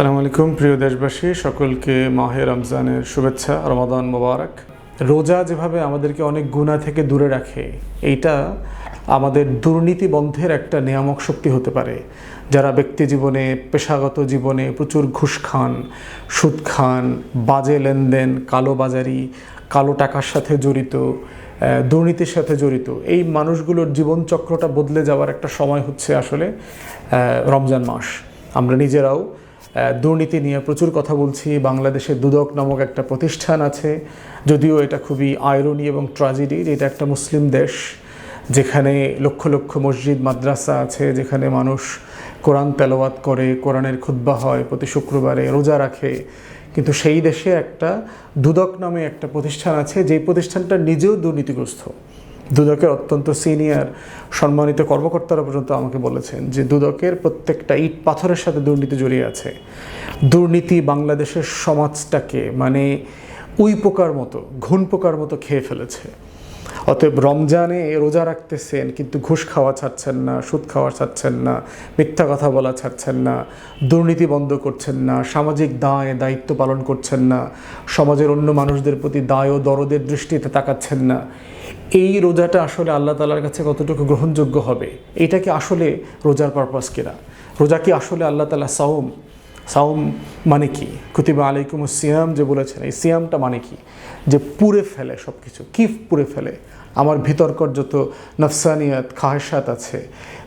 সালাম আলাইকুম, প্রিয় দেশবাসী, সকলকে মাহে রমজানের শুভেচ্ছা, রমাদান মোবারক। রোজা যেভাবে আমাদেরকে অনেক গুণা থেকে দূরে রাখে, এইটা আমাদের দুর্নীতি বন্ধের একটা নিয়ামক শক্তি হতে পারে। যারা ব্যক্তি জীবনে, পেশাগত জীবনে প্রচুর ঘুষ খান, সুদ খান, বাজে লেনদেন কালোবাজারি কালো টাকার সাথে জড়িত দুর্নীতির সাথে জড়িত, এই মানুষগুলোর জীবনচক্রটা বদলে যাওয়ার একটা সময় হচ্ছে আসলে রমজান মাস। আমরা নিজেরাও দুর্নীতি নিয়ে প্রচুর কথা বলছি। বাংলাদেশে দুদক নামক একটা প্রতিষ্ঠান আছে। যদিও এটা খুবই আয়রনি এবং ট্রাজেডি যে এটা একটা মুসলিম দেশ, যেখানে লক্ষ লক্ষ মসজিদ, মাদ্রাসা আছে, যেখানে মানুষ কোরআন তেলাওয়াত করে, কোরআনের খুদ্া হয়, প্রতি শুক্রবারে রোজা রাখে। কিন্তু সেই দেশে একটা দুদক নামে একটা প্রতিষ্ঠান আছে, যেই প্রতিষ্ঠানটা নিজেও দুর্নীতিগ্রস্ত। দুদকের অত্যন্ত সিনিয়র সম্মানিত কর্মকর্তারা পর্যন্ত আমাকে বলেছেন যে দুদকের প্রত্যেকটা ইট পাথরের সাথে দুর্নীতি জড়িয়ে আছে। দুর্নীতি বাংলাদেশের সমাজটাকে মানে উই পোকার মতো, ঘুণ পোকার মতো খেয়ে ফেলেছে। অতএব রমজানে রোজা রাখতেছেন, কিন্তু ঘুষ খাওয়া ছাড়ছেন না, সুদ খাওয়া ছাড়ছেন না, মিথ্যা কথা বলা ছাড়ছেন না, দুর্নীতি বন্ধ করছেন না, সামাজিক দায়, দায়িত্ব পালন করছেন না, সমাজের অন্য মানুষদের প্রতি দায় ও দরদের দৃষ্টিতে তাকাচ্ছেন না। এই রোজাটা আসলে আল্লাহ তালার কাছে কতটুকু গ্রহণযোগ্য হবে? এটা কি আসলে রোজার পারপাস কিনা? রোজা কি আসলে আল্লাহ তালা সাওম? সাওম মানে কি? কুতিবা আলাইকুম সিয়াম যে বলেছেন, এই সিয়ামটা মানে কি? যে পুরে ফেলে সব কিছু কি পুড়ে ফেলে? আমার ভিতরকর যত নফসানিয়াত খাহেসাত আছে,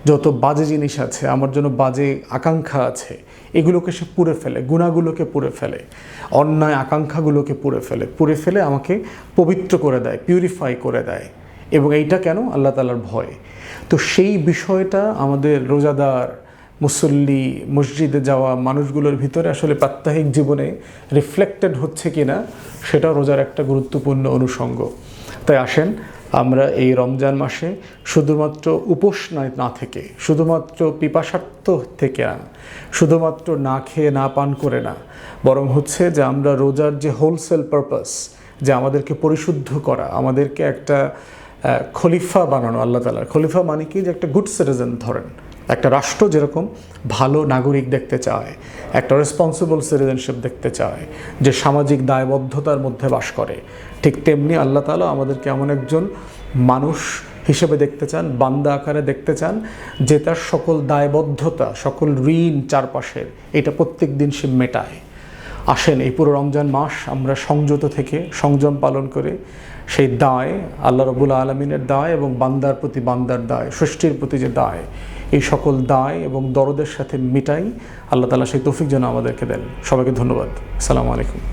যত বাজে জিনিস আছে, আমার জন্য বাজে আকাঙ্ক্ষা আছে, এগুলোকে সে পুড়ে ফেলে, গুণাগুলোকে পুড়ে ফেলে, অন্যায় আকাঙ্ক্ষাগুলোকে পুড়ে ফেলে পুড়ে ফেলে আমাকে পবিত্র করে দেয় পিউরিফাই করে দেয়। এবং এইটা কেন? আল্লাহ তালার ভয়। তো সেই বিষয়টা আমাদের রোজাদার, মুসল্লি, মসজিদে যাওয়া মানুষগুলোর ভিতরে আসলে প্রাত্যহিক জীবনে রিফ্লেক্টেড হচ্ছে কিনা সেটা রোজার একটা গুরুত্বপূর্ণ অনুষঙ্গ। তাই আসেন আমরা এই রমজান মাসে শুধুমাত্র উপোস নয়, না থেকে, শুধুমাত্র পিপাসার্থ থেকে না শুধুমাত্র না খেয়ে না পান করে না, বরং হচ্ছে যে আমরা রোজার যে হোলসেল পারপাস যে আমাদেরকে পরিশুদ্ধ করা, আমাদেরকে একটা খলিফা বানানো, আল্লাহ তালার খলিফা মানে কি? যে একটা গুড সিটিজেন ধরেন। একটা রাষ্ট্র যেরকম ভালো নাগরিক দেখতে চায়, একটা রেসপন্সিবল সিটিজেনশিপ দেখতে চায়, যে সামাজিক দায়বদ্ধতার মধ্যে বাস করে। ঠিক তেমনি আল্লাহ তালা আমাদেরকে এমন একজন মানুষ হিসেবে দেখতে চান, বান্দা আকারে দেখতে চান, যে তার সকল দায়বদ্ধতা, সকল ঋণ চারপাশের, এটা প্রত্যেক দিন সে মেটায়। আসেন এই পুরো রমজান মাস আমরা সংযত থেকে সংযম পালন করে সেই দায়, আল্লাহ রবুল আলমিনের দায় এবং বান্দার প্রতি বান্দার দায় ষষ্ঠীর প্রতি যে দায়, এই সকল দায় এবং দরদের সাথে মিটাই আল্লাহ তালা সেই তৌফিক যেন আমাদেরকে দেন। সবাইকে ধন্যবাদ। আসসালামু আলাইকুম।